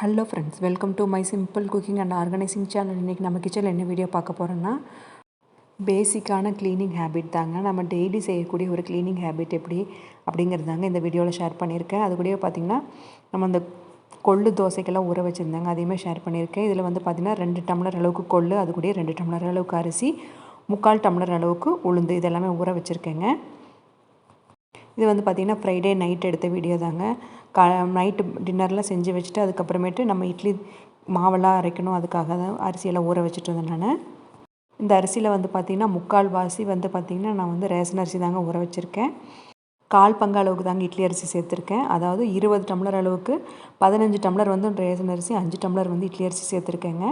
Hello friends welcome to my simple cooking and organising channel இன்றைக்கி நம்ம கிச்சனில் என்ன வீடியோ பார்க்க போகிறோன்னா பேசிக்கான க்ளீனிங் ஹேபிட் தாங்க. நம்ம டெய்லி செய்யக்கூடிய ஒரு க்ளீனிங் ஹேபிட் எப்படி அப்படிங்கிறது தாங்க இந்த வீடியோவில் ஷேர் பண்ணியிருக்கேன். அது கூடயே பார்த்திங்கன்னா நம்ம அந்த கொள்ளு தோசைக்கெல்லாம் ஊற வச்சுருந்தாங்க அதையுமே ஷேர் பண்ணியிருக்கேன். இதில் வந்து பார்த்திங்கன்னா ரெண்டு டம்ளர் அளவுக்கு கொள்ளு அது கூடயே ரெண்டு டம்ளர் அளவுக்கு அரிசி முக்கால் டம்ளர் அளவுக்கு உளுந்து இதெல்லாமே ஊற வச்சுருக்கேங்க. இது வந்து பார்த்திங்கன்னா ஃப்ரைடே நைட் எடுத்த வீடியோ தாங்க. கா நைட்டு டின்னர்லாம் செஞ்சு வச்சுட்டு அதுக்கப்புறமேட்டு நம்ம இட்லி மாவெல்லாம் அரைக்கணும். அதுக்காக தான் அரிசியெல்லாம் ஊற வச்சுட்டு இருந்தேன் நான். இந்த அரிசியில் வந்து பார்த்திங்கன்னா முக்கால் வாசி வந்து பார்த்திங்கன்னா நான் வந்து ரேஷன் அரிசி தாங்க ஊற வச்சுருக்கேன். கால் பங்கு அளவுக்கு தாங்க இட்லி அரிசி சேர்த்துருக்கேன். அதாவது இருபது டம்ளர் அளவுக்கு பதினஞ்சு டம்ளர் வந்து ரேஷன் அரிசி அஞ்சு டம்ளர் வந்து இட்லி அரிசி சேர்த்துருக்கேங்க.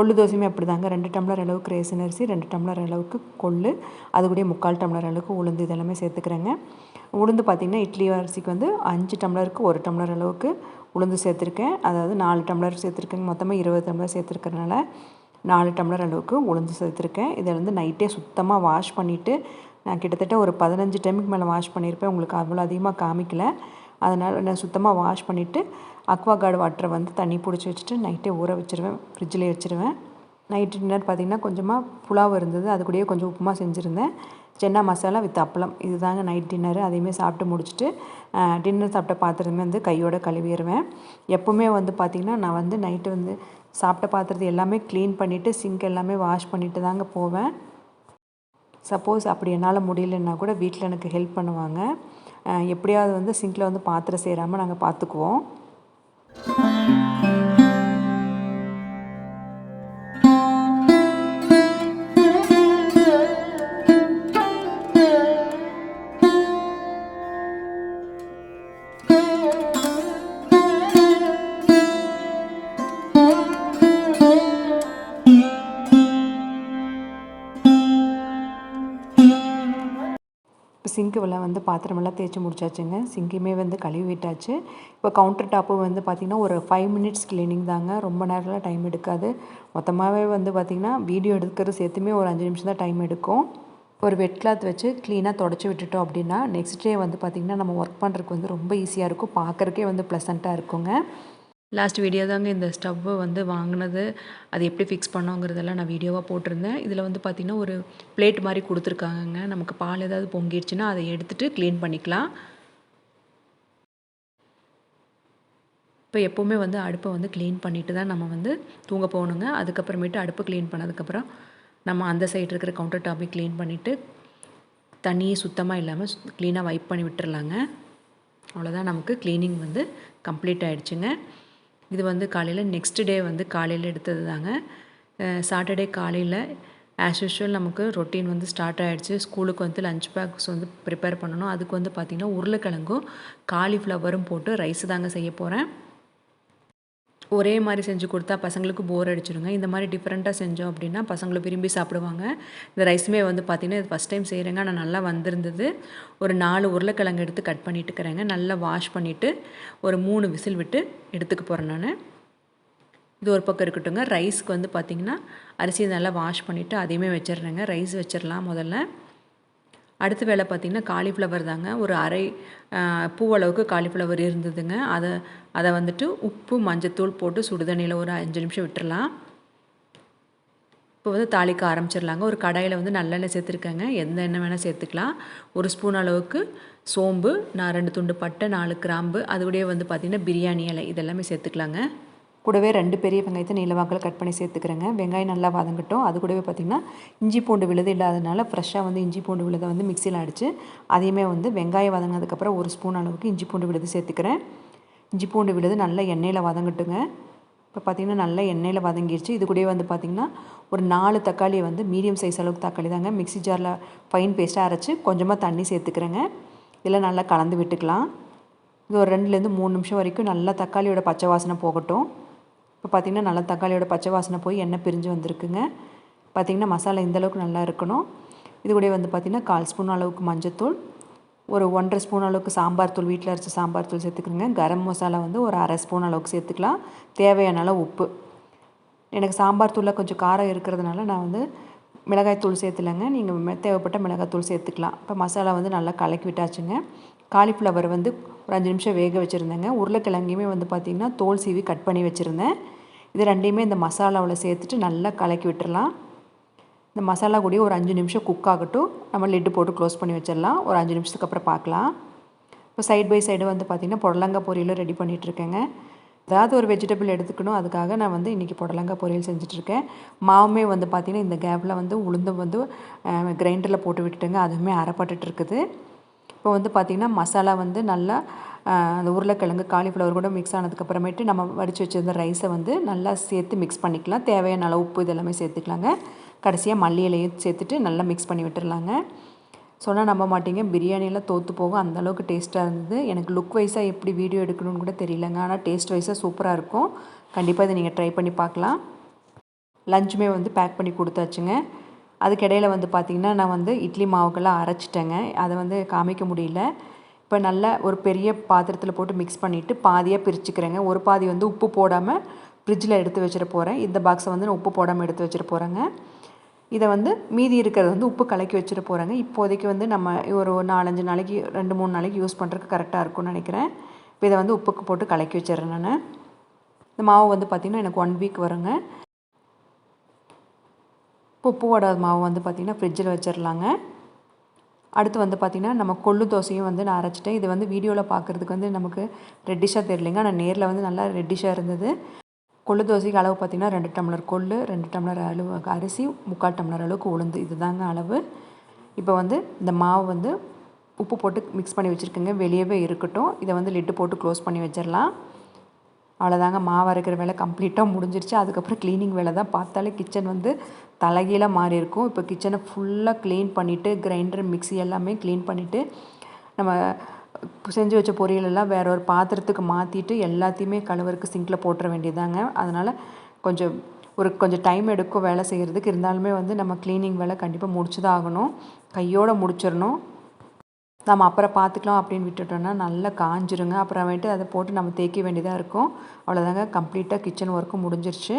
கொள்ளு தோசையுமே அப்படி தாங்க ரெண்டு டம்ளர் அளவுக்கு ரேசன் அரிசி ரெண்டு டம்ளர் அளவுக்கு கொள்ளு அது கூட முக்கால் டம்ளர் அளவுக்கு உளுந்து இதெல்லாமே சேர்த்துக்கிறேங்க. உளுந்து பார்த்திங்கன்னா இட்லி அரிசிக்கு வந்து அஞ்சு டம்ளருக்கு ஒரு டம்ளர் அளவுக்கு உளுந்து சேர்த்துருக்கேன். அதாவது நாலு டம்ளர் சேர்த்துருக்கேங்க. மொத்தமாக இருபது டம்ளர் சேர்த்துருக்கறனால நாலு டம்ளர் அளவுக்கு உளுந்து சேர்த்துருக்கேன். இதை வந்து நைட்டே சுத்தமாக வாஷ் பண்ணிவிட்டு நான் கிட்டத்தட்ட ஒரு பதினஞ்சு டைமுக்கு மேலே வாஷ் பண்ணியிருப்பேன். உங்களுக்கு அவ்வளோ அதிகமாக காமிக்கலை. அதனால் நான் சுத்தமாக வாஷ் பண்ணிவிட்டு அக்வா கார்டு வாட்டரை வந்து தண்ணி பிடிச்சி வச்சுட்டு நைட்டே ஊற வச்சுருவேன் ஃப்ரிட்ஜில் வச்சுருவேன். நைட்டு டின்னர் பார்த்திங்கன்னா கொஞ்சமாக புலாவ் இருந்தது அது கூடயே கொஞ்சம் உப்புமா செஞ்சுருந்தேன். சென்னா மசாலா வித் அப்பளம் இது தாங்க நைட் டின்னரு அதையுமே சாப்பிட்டு முடிச்சுட்டு டின்னர் சாப்பிட்ட பாத்திரமே வந்து கையோட கழுவிடுவேன். எப்போவுமே வந்து பார்த்திங்கன்னா நான் வந்து நைட்டு வந்து சாப்பிட்ட பாத்திரத்தை எல்லாமே க்ளீன் பண்ணிவிட்டு சிங்க் எல்லாமே வாஷ் பண்ணிவிட்டு தாங்க போவேன். சப்போஸ் அப்படி என்னால் முடியலன்னா கூட வீட்டில் எனக்கு ஹெல்ப் பண்ணுவாங்க. எப்படியாவது வந்து சிங்கில் வந்து பாத்திரம் சேராமல் நாங்கள் பார்த்துக்குவோம் இப்போ வந்து பாத்திரமெல்லாம் தேய்ச்சி முடிச்சாச்சுங்க. சிங்கையுமே வந்து கழுவி விட்டாச்சு. இப்போ கவுண்டர் டாப்பு வந்து பார்த்திங்கன்னா ஒரு ஃபைவ் மினிட்ஸ் க்ளீனிங் தாங்க. ரொம்ப நேரம்லாம் டைம் எடுக்காது. மொத்தமாகவே வந்து பார்த்திங்கன்னா வீடியோ எடுக்கிறது சேர்த்துமே ஒரு அஞ்சு நிமிஷம் தான் டைம் எடுக்கும். ஒரு வெட் கிளாத் வச்சு க்ளீனாக தொடச்சி விட்டுட்டோம் அப்படின்னா நெக்ஸ்ட் டே வந்து பார்த்திங்கன்னா நம்ம ஒர்க் பண்ணுறதுக்கு வந்து ரொம்ப ஈஸியாக இருக்கும். பார்க்குறக்கே வந்து ப்ளசண்ட்டாக இருக்குங்க. லாஸ்ட் வீடியோ தாங்க இந்த ஸ்டவ்வை வந்து வாங்கினது. அது எப்படி ஃபிக்ஸ் பண்ணோங்கிறதெல்லாம் நான் வீடியோவாக போட்டிருந்தேன். இதில் வந்து பார்த்திங்கன்னா ஒரு பிளேட் மாதிரி கொடுத்துருக்காங்கங்க. நமக்கு பால் ஏதாவது பொங்கிடுச்சுன்னா அதை எடுத்துகிட்டு க்ளீன் பண்ணிக்கலாம். இப்போ எப்போவுமே வந்து அடுப்பை வந்து க்ளீன் பண்ணிவிட்டு தான் நம்ம வந்து தூங்க போகணுங்க. அதுக்கப்புறமேட்டு அடுப்பு க்ளீன் பண்ணதுக்கப்புறம் நம்ம அந்த சைடு இருக்கிற கவுண்டர் டாப்பை க்ளீன் பண்ணிவிட்டு தண்ணியை சுத்தமாக இல்லாமல் க்ளீனாக வைப் பண்ணி விட்டுறலாங்க. அவ்வளோதான் நமக்கு க்ளீனிங் வந்து கம்ப்ளீட் ஆகிடுச்சுங்க இது வந்து காலையில் நெக்ஸ்ட் டே வந்து காலையில் எடுத்தது தாங்க சாட்டர்டே காலையில் ஆஸ் யூஷுவல் நமக்கு ரொட்டீன் வந்து ஸ்டார்ட் ஆகிடுச்சு ஸ்கூலுக்கு வந்து லஞ்ச் பேக்ஸ் வந்து ப்ரிப்பேர் பண்ணணும். அதுக்கு வந்து பார்த்திங்கன்னா உருளைக்கிழங்கும் காலிஃப்ளவரும் போட்டு ரைஸ் தாங்க செய்ய போகிறேன் ஒரே மாதிரி செஞ்சு கொடுத்தா பசங்களுக்கு போர் அடிச்சிடுங்க இந்த மாதிரி டிஃப்ரெண்ட்டாக செஞ்சோம் அப்படின்னா பசங்களை விரும்பி சாப்பிடுவாங்க. இந்த ரைஸுமே வந்து பார்த்திங்கன்னா இது ஃபஸ்ட் டைம் செய்கிறேங்க ஆனால் நல்லா வந்திருந்தது. ஒரு நாலு உருளைக்கிழங்கு எடுத்து கட் பண்ணிட்டுக்கிறேங்க. நல்லா வாஷ் பண்ணிவிட்டு ஒரு மூணு விசில் விட்டு எடுத்துக்க போகிறேன் நான். இது ஒரு பக்கம் இருக்கட்டுங்க ரைஸ்க்கு வந்து பார்த்திங்கன்னா அரிசியை நல்லா வாஷ் பண்ணிவிட்டு அதையுமே வச்சிடுறேங்க. ரைஸ் வச்சிடலாம் முதல்ல. அடுத்த வேலை பார்த்திங்கன்னா காலிஃப்ளவர் தாங்க. ஒரு அரை பூவளவுக்கு காலிஃப்ளவர் இருந்ததுங்க. அதை அதை வந்துட்டு உப்பு மஞ்சத்தூள் போட்டு சுடுதண்ணியில் ஒரு அஞ்சு நிமிஷம் விட்டுடலாம் இப்போ வந்து தாளிக்க ஆரம்பிச்சிடலாங்க. ஒரு கடாயில் வந்து நல்லெண்ணெய் சேர்த்துருக்கேங்க. எந்த எண்ணெய் வேணால் சேர்த்துக்கலாம். ஒரு ஸ்பூன் அளவுக்கு சோம்பு நான் ரெண்டு துண்டு பட்டை நாலு கிராம்பு அது வந்து பார்த்திங்கன்னா பிரியாணி இலை இதெல்லாமே சேர்த்துக்கலாங்க. கூடவே ரெண்டு பெரிய வெங்காயத்தை நீளவாக்கில் கட் பண்ணி சேர்த்துக்கிறேங்க. வெங்காயம் நல்லா வதங்கட்டும். அது கூடவே பார்த்திங்கன்னா இஞ்சி பூண்டு விழுது இல்லாதனால ஃப்ரெஷ்ஷாக வந்து இஞ்சி பூண்டு விழுதை வந்து மிக்சியில் அடித்து அதையுமே வந்து வெங்காயம் வதங்கினதுக்கப்புறம் ஒரு ஸ்பூன் அளவுக்கு இஞ்சி பூண்டு விழுது சேர்த்துக்கிறேன். இஞ்சி பூண்டு விழுது நல்லா எண்ணெயில் வதங்கட்டுங்க. இப்போ பார்த்திங்கன்னா நல்லா எண்ணெயில் வதங்கிடுச்சு இது கூடவே வந்து பார்த்திங்கன்னா ஒரு நாலு தக்காளியை வந்து மீடியம் சைஸ் அளவுக்கு தக்காளி தாங்க. மிக்சி ஜாரில் ஃபைன் பேஸ்ட்டாக அரைச்சி கொஞ்சமாக தண்ணி சேர்த்துக்கிறேங்க. இதில் நல்லா கலந்து விட்டுக்கலாம். இது ஒரு ரெண்டுலேருந்து மூணு நிமிஷம் வரைக்கும் நல்லா தக்காளியோட பச்சை வாசனை போகட்டும். இப்போ பார்த்திங்கன்னா நல்லா தக்காளியோட பச்சை வாசனை போய் எண்ணெய் பிரிஞ்சு வந்திருக்குங்க. பார்த்திங்கன்னா மசாலா இந்தளவுக்கு நல்லா இருக்கணும். இது கூட வந்து பார்த்திங்கன்னா கால் ஸ்பூன் அளவுக்கு மஞ்சத்தூள் ஒரு ஒன்றரை ஸ்பூன் அளவுக்கு சாம்பார் தூள் வீட்டில் அரைச்ச சாம்பார் தூள் சேர்த்துக்கிறேங்க. கரம் மசாலா வந்து ஒரு அரை ஸ்பூன் அளவுக்கு சேர்த்துக்கலாம். தேவையான அளவு உப்பு. எனக்கு சாம்பார் தூளில் கொஞ்சம் காரம் இருக்கிறதுனால நான் வந்து மிளகாய் தூள் சேர்த்துலங்க நீங்கள் தேவைப்பட்ட மிளகாய் தூள் சேர்த்துக்கலாம். இப்போ மசாலா வந்து நல்லா கலக்கி விட்டாச்சுங்க. காலிஃப்ளவர் வந்து ஒரு அஞ்சு நிமிஷம் வேக வச்சுருந்தேங்க. உருளைக்கிழங்கையுமே வந்து பார்த்திங்கன்னா தோல் சீவி கட் பண்ணி வச்சுருந்தேன். இது ரெண்டையுமே இந்த மசாலாவில் சேர்த்துட்டு நல்லா கலக்கி விட்டுறலாம். இந்த மசாலா கூட ஒரு அஞ்சு நிமிஷம் குக் ஆகட்டும். நம்ம லிட்டு போட்டு க்ளோஸ் பண்ணி வச்சிடலாம் ஒரு அஞ்சு நிமிஷத்துக்கு அப்புறம் பார்க்கலாம் இப்போ சைட் பை சைடு வந்து பார்த்திங்கன்னா புடலங்காய் பொரியலும் ரெடி பண்ணிகிட்ருக்கேங்க ஏதாவது ஒரு வெஜிடபிள் எடுத்துக்கணும். அதுக்காக நான் வந்து இன்றைக்கி புடலங்காய் பொரியல் செஞ்சிட்ருக்கேன். மாவுமே வந்து பார்த்திங்கன்னா இந்த கேப்பில் வந்து உளுந்தும் வந்து கிரைண்டரில் போட்டு விட்டுட்டுங்க. அதுவுமே அரைப்பட்டுட்ருக்குது. இப்போ வந்து பார்த்திங்கன்னா மசாலா வந்து நல்லா அந்த உருளைக்கிழங்கு காலிஃப்ளவர் கூட மிக்ஸ் ஆனதுக்கப்புறமேட்டு நம்ம வடித்து வச்சுருந்த ரைஸை வந்து நல்லா சேர்த்து மிக்ஸ் பண்ணிக்கலாம். தேவையான அளவு உப்பு இதெல்லாமே சேர்த்துக்கலாங்க. கடைசியாக மல்லி இலையும் சேர்த்துட்டு நல்லா மிக்ஸ் பண்ணி விட்டுடலாங்க சொன்னால் நம்ப மாட்டீங்க. பிரியாணியெல்லாம் தோற்று போகும். அந்தளவுக்கு டேஸ்ட்டாக இருந்தது. எனக்கு லுக் வைஸாக எப்படி வீடியோ எடுக்கணும்னு கூட தெரியலங்க. ஆனால் டேஸ்ட் வைஸாக சூப்பராக இருக்கும். கண்டிப்பாக இதை நீங்கள் ட்ரை பண்ணி பார்க்கலாம். லஞ்சுமே வந்து பேக் பண்ணி கொடுத்தாச்சுங்க. அதுக்கிடையில் வந்து பார்த்திங்கன்னா நான் வந்து இட்லி மாவுக்கெல்லாம் அரைச்சிட்டேங்க. அதை வந்து காமிக்க முடியல. இப்போ நல்லா ஒரு பெரிய பாத்திரத்தில் போட்டு மிக்ஸ் பண்ணிவிட்டு பாதியாக பிரிச்சுக்கிறேங்க. ஒரு பாதி வந்து உப்பு போடாமல் ஃப்ரிட்ஜில் எடுத்து வச்சிட போகிறேன் இந்த பாக்ஸை வந்து நான் உப்பு போடாமல் எடுத்து வச்சிட போகிறேங்க இதை வந்து மீதி இருக்கிறது வந்து உப்பு கலக்கி வச்சுட்டு போகிறேங்க இப்போதைக்கு வந்து நம்ம ஒரு நாலஞ்சு நாளைக்கு ரெண்டு மூணு நாளைக்கு யூஸ் பண்ணுறதுக்கு கரெக்டாக இருக்கும்னு நினைக்கிறேன். இப்போ இதை வந்து உப்புக்கு போட்டு கலக்கி வச்சிடுறேன் நான். இந்த மாவு வந்து பார்த்திங்கன்னா எனக்கு ஒன் வீக் வருங்க. இப்போ உப்பு வடாத மாவு வந்து பார்த்திங்கன்னா ஃப்ரிட்ஜில் வச்சிடலாங்க. அடுத்து வந்து பார்த்திங்கன்னா நம்ம கொள்ளு தோசையும் வந்து நான் அரைச்சிட்டேன். இது வந்து வீடியோவில் பார்க்குறதுக்கு வந்து நமக்கு ரெட்டிஷாக தெரியலைங்க. ஆனால் நேரில் வந்து நல்லா ரெட்டிஷாக இருந்தது. கொள்ளு தோசைக்கு அளவு பார்த்திங்கன்னா ரெண்டு டம்ளர் கொள்ளு ரெண்டு டம்ளர் அளவு அரிசி முக்கால் டம்ளர் அளவுக்கு உளுந்து. இது தாங்க அளவு. இப்போ வந்து இந்த மாவு வந்து உப்பு போட்டு மிக்ஸ் பண்ணி வச்சுருக்கேங்க. வெளியவே இருக்கட்டும். இதை வந்து லிட்டு போட்டு க்ளோஸ் பண்ணி வச்சிடலாம். அவ்வளோதாங்க மாவு அரைக்கிற வேலை கம்ப்ளீட்டாக முடிஞ்சிருச்சு. அதுக்கப்புறம் க்ளீனிங் வேலை தான் பார்த்தாலே கிச்சன் வந்து தலைகீழாக மாறி இருக்கும். இப்போ கிச்சனை ஃபுல்லாக க்ளீன் பண்ணிவிட்டு கிரைண்டர் மிக்ஸி எல்லாமே க்ளீன் பண்ணிவிட்டு நம்ம செஞ்சு வச்ச பொரியலெல்லாம் வேற ஒரு பாத்திரத்துக்கு மாற்றிட்டு எல்லாத்தையுமே கழுவுறக்கு சிங்கில் போட்டுற வேண்டியதாங்க அதனால் கொஞ்சம் ஒரு கொஞ்சம் டைம் எடுக்கும் வேலை செய்கிறதுக்கு இருந்தாலுமே வந்து நம்ம க்ளீனிங் வேலை கண்டிப்பாக முடிச்சு தான் ஆகணும். கையோடு முடிச்சிடணும். நம்ம அப்புறம் பார்த்துக்கலாம் அப்படின்னு விட்டுட்டோன்னா நல்லா காஞ்சிருங்க. அப்புறமேட்டு அதை போட்டு நம்ம தேய்க்க வேண்டியதாக இருக்கும். அவ்வளோதாங்க கம்ப்ளீட்டாக கிச்சன் ஒர்க்கும் முடிஞ்சிருச்சு.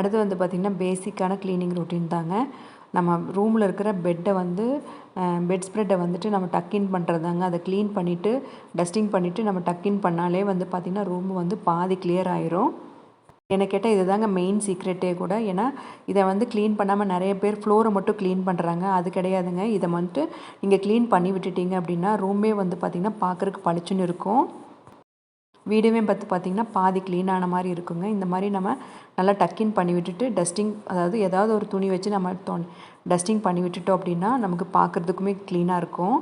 அடுத்து வந்து பார்த்திங்கன்னா பேசிக்கான க்ளீனிங் ரொட்டீன் தாங்க. நம்ம ரூமில் இருக்கிற பெட்டை வந்து பெட் ஸ்ப்ரெட்டை வந்துட்டு நம்ம டக்கின் பண்ணுறது தாங்க. அதை க்ளீன் பண்ணிவிட்டு டஸ்டிங் பண்ணிவிட்டு நம்ம டக்கின் பண்ணாலே வந்து பார்த்திங்கன்னா ரூம் வந்து பாதி கிளியர் ஆயிரும். என்னை கேட்டால் இது தாங்க மெயின் சீக்ரெட்டே கூட. ஏன்னா இதை வந்து க்ளீன் பண்ணாமல் நிறைய பேர் ஃப்ளோரை மட்டும் க்ளீன் பண்ணுறாங்க அது கிடையாதுங்க. இதை வந்துட்டு நீங்கள் க்ளீன் பண்ணி விட்டுட்டீங்க அப்படின்னா ரூமே வந்து பார்த்திங்கன்னா பார்க்குறக்கு பளிச்சுன்னு இருக்கும். வீடுமே பார்த்து பார்த்திங்கன்னா பாதி க்ளீனான மாதிரி இருக்குங்க. இந்த மாதிரி நம்ம நல்லா டக்கின் பண்ணி விட்டுட்டு டஸ்டிங் அதாவது ஏதாவது ஒரு துணி வச்சு நம்ம டஸ்டிங் பண்ணி விட்டுட்டோம் அப்படின்னா நமக்கு பார்க்குறதுக்குமே க்ளீனாக இருக்கும்.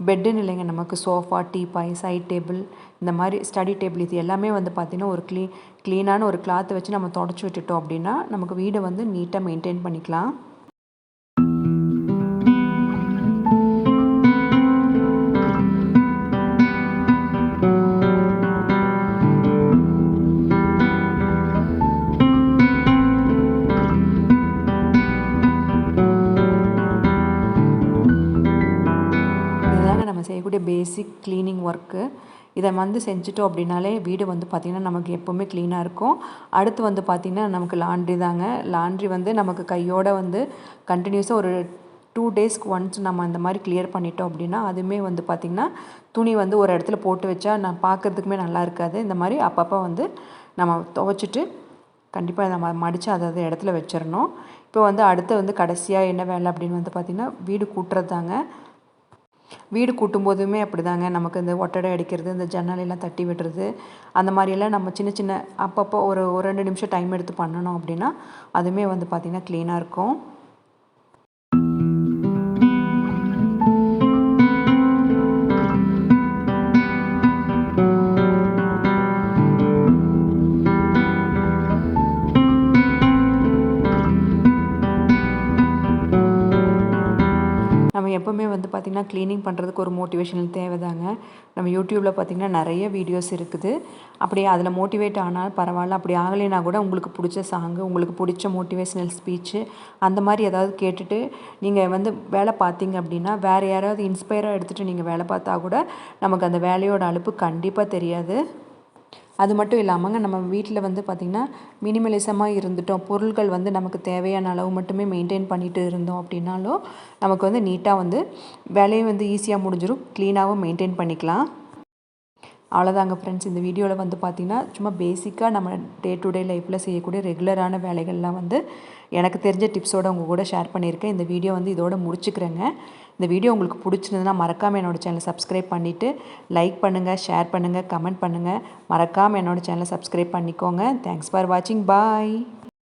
பெட்டுன்னு இல்லைங்க நமக்கு சோஃபா டீபாய் சைட் டேபிள் இந்த மாதிரி ஸ்டடி டேபிள் இது எல்லாமே வந்து பார்த்திங்கன்னா ஒரு க்ளீ க்ளீனான ஒரு கிளாத்தை வச்சு நம்ம தொடச்சி விட்டுட்டோம் அப்படின்னா நமக்கு வீடை வந்து நீட்டாக மெயின்டைன் பண்ணிக்கலாம். நம்ம செய்யக்கூடிய பேசிக் க்ளீனிங் ஒர்க்கு இதை வந்து செஞ்சுட்டோம் அப்படின்னாலே வீடு வந்து பார்த்திங்கன்னா நமக்கு எப்போவுமே க்ளீனாக இருக்கும். அடுத்து வந்து பார்த்திங்கன்னா நமக்கு லாண்ட்ரி தாங்க. லாண்ட்ரி வந்து நமக்கு கையோடு வந்து கண்டினியூஸாக ஒரு டூ டேஸ்க்கு ஒன்ஸ் நம்ம அந்த மாதிரி கிளியர் பண்ணிட்டோம் அப்படின்னா அதுவுமே வந்து பார்த்திங்கன்னா துணி வந்து ஒரு இடத்துல போட்டு வச்சா நான் பார்க்குறதுக்குமே நல்லா இருக்காது. இந்த மாதிரி அப்பப்போ வந்து நம்ம துவைச்சிட்டு கண்டிப்பாக நம்ம மடித்து அதை இடத்துல வச்சிடணும். இப்போ வந்து அடுத்து வந்து கடைசியாக என்ன வேலை அப்படின்னு வந்து பார்த்திங்கன்னா வீடு கூட்டுறது தாங்க வீடு கூட்டும்போதுமே அப்படி தாங்க நமக்கு இந்த ஒட்டடை அடிக்கிறது இந்த ஜன்னலெல்லாம் தட்டி விடுறது அந்த மாதிரியெல்லாம் நம்ம சின்ன சின்ன அப்பப்போ ஒரு ஒரு ரெண்டு நிமிஷம் டைம் எடுத்து பண்ணணும் அப்படின்னா அதுவுமே வந்து பார்த்திங்கன்னா க்ளீனாக இருக்கும். நம்ம எப்போவுமே வந்து பார்த்திங்கன்னா க்ளீனிங் பண்ணுறதுக்கு ஒரு மோட்டிவேஷனல் தேவைதாங்க. நம்ம யூடியூப்பில் பார்த்திங்கன்னா நிறைய வீடியோஸ் இருக்குது. அப்படி அதில் மோட்டிவேட் ஆனால் பரவாயில்ல அப்படி ஆகலைன்னா கூட உங்களுக்கு பிடிச்ச சாங்கு உங்களுக்கு பிடிச்ச மோட்டிவேஷ்னல் ஸ்பீச்சு அந்த மாதிரி ஏதாவது கேட்டுட்டு நீங்கள் வந்து வேலை பார்த்தீங்க அப்படின்னா வேறு யாராவது இன்ஸ்பயராக எடுத்துகிட்டு நீங்கள் வேலை பார்த்தா கூட நமக்கு அந்த வேலையோட அலுப்பு கண்டிப்பாக தெரியாது. அது மட்டும் இல்லாமங்க நம்ம வீட்டில் வந்து பார்த்திங்கன்னா மினிமலிசமாக இருந்துட்டோம். பொருட்கள் வந்து நமக்கு தேவையான அளவு மட்டுமே மெயின்டைன் பண்ணிட்டு இருந்தோம் அப்படின்னாலும் நமக்கு வந்து நீட்டாக வந்து வேலையும் வந்து ஈஸியாக முடிஞ்சிடும் க்ளீனாகவும் மெயின்டைன் பண்ணிக்கலாம். அவ்வளோதாங்க ஃப்ரெண்ட்ஸ் இந்த வீடியோவில் வந்து பார்த்திங்கன்னா சும்மா பேசிக்காக நம்ம டே டு டே லைஃப்பில் செய்யக்கூடிய ரெகுலரான வேலைகள்லாம் வந்து எனக்கு தெரிஞ்ச டிப்ஸோடு உங்கள் கூட ஷேர் பண்ணியிருக்கேன். இந்த வீடியோ வந்து இதோட முடிச்சுக்கிறேங்க. இந்த வீடியோ உங்களுக்கு பிடிச்சிருந்ததுன்னா மறக்காமல் என்னோடய சேனலை சப்ஸ்கிரைப் பண்ணிவிட்டு லைக் பண்ணுங்கள் ஷேர் பண்ணுங்கள் கமெண்ட் பண்ணுங்கள் மறக்காமல் என்னோடய சேனலை சப்ஸ்கிரைப் பண்ணிக்கோங்க. தேங்க்ஸ் ஃபார் வாட்சிங் பாய்